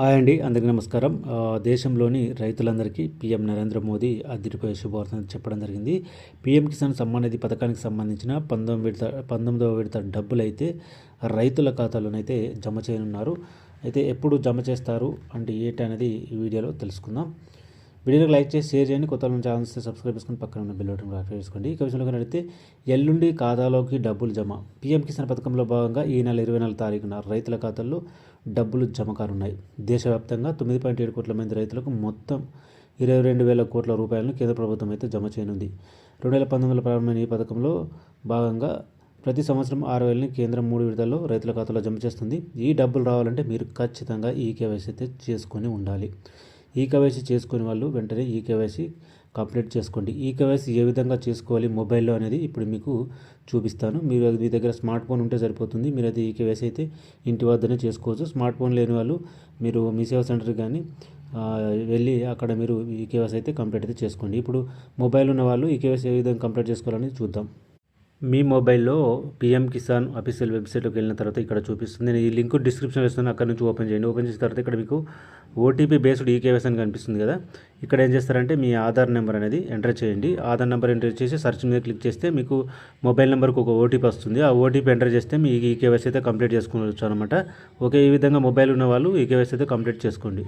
Hi అండి అందరికీ నమస్కారం. దేశంలోని రైతులందరికీ పీఎం నరేంద్ర మోదీ అదిరిపోయే శుభవార్తను చెప్పడం జరిగింది. పీఎం కిసాన్ సమ్మాన్ నిధి పథకానికి సంబంధించిన పంతొమ్మిది విడత పంతొమ్మిదవ విడత డబ్బులు అయితే రైతుల ఖాతాలోనైతే జమ చేయనున్నారు. అయితే ఎప్పుడు జమ చేస్తారు అంటే ఏంటి అనేది ఈ వీడియోలో తెలుసుకుందాం. వీడియోకి లైక్ చేసి షేర్ చేయండి. కొత్త వాళ్ళని ఛానల్స్ సబ్స్క్రైబ్ చేసుకుని పక్కన ఉన్న బిల్ బటన్ యాక్టివేట్ చేసుకోండి. ఇక విషయంలో అడిగితే ఎల్లుండి ఖాతాలోకి డబ్బులు జమ. పీఎం కిసాన్ పథకంలో భాగంగా ఈ నెల ఇరవై నాలుగు తారీఖున రైతుల ఖాతాల్లో డబ్బులు జమ కానున్నాయి దేశవ్యాప్తంగా తొమ్మిది పాయింట్ ఏడు కోట్ల మంది రైతులకు మొత్తం ఇరవై రెండు వేల కోట్ల రూపాయలను కేంద్ర ప్రభుత్వం అయితే జమ చేయనుంది. రెండు వేల పంతొమ్మిదిలో ప్రారంభమైన ఈ పథకంలో భాగంగా ప్రతి సంవత్సరం ఆరు వేలని కేంద్రం మూడు విడతల్లో రైతుల ఖాతాలో జమ చేస్తుంది. ఈ డబ్బులు రావాలంటే మీరు ఖచ్చితంగా ఈ కేవైసీ అయితే చేసుకొని ఉండాలి. ఈ కేవైసీ చేసుకునే వాళ్ళు వెంటనే ఈ కేవైసీ కంప్లీట్ చేసుకోండి. ఈ కేవైసీ ఏ విధంగా చేసుకోవాలి మొబైల్లో అనేది ఇప్పుడు మీకు చూపిస్తాను. మీరు మీ దగ్గర స్మార్ట్ ఫోన్ ఉంటే సరిపోతుంది. మీరు అది ఈ కేవైసీ అయితే ఇంటి వద్దనే చేసుకోవచ్చు. స్మార్ట్ ఫోన్ లేని వాళ్ళు మీరు మీ సేవా సెంటర్ కానీ వెళ్ళి అక్కడ మీరు ఈ కేవైసీ అయితే కంప్లీట్ అయితే చేసుకోండి. ఇప్పుడు మొబైల్ ఉన్న వాళ్ళు ఈ కేవైసీ ఏ విధంగా కంప్లీట్ చేసుకోవాలని చూద్దాం. మీ మొబైల్లో పిఎం కిసాన్ అఫీషియల్ వెబ్సైట్లోకి వెళ్ళిన తర్వాత ఇక్కడ చూపిస్తుంది. నేను ఈ లింక్ డిస్క్రిప్షన్లో ఇస్తాను. అక్కడ నుంచి ఓపెన్ చేయండి. ఓపెన్ చేసిన తర్వాత ఇక్కడ మీకు ఓటీపీ బేస్డ్ ఈకేవైస్ అని కనిపిస్తుంది కదా. ఇక్కడ ఏం చేస్తారంటే మీ ఆధార్ నెంబర్ అనేది ఎంటర్ చేయండి. ఆధార్ నెంబర్ ఎంటర్ చేసి సెర్చ్ మీద క్లిక్ చేస్తే మీకు మొబైల్ నెంబర్కి ఒక ఓటీపీ వస్తుంది. ఆ ఓటీపీ ఎంటర్ చేస్తే మీ ఈకేవైస్ అయితే కంప్లీట్ చేసుకోవచ్చు అనమాట ఓకే ఈ విధంగా మొబైల్ ఉన్న వాళ్ళు ఈకేవైస్ అయితే కంప్లీట్ చేసుకోండి.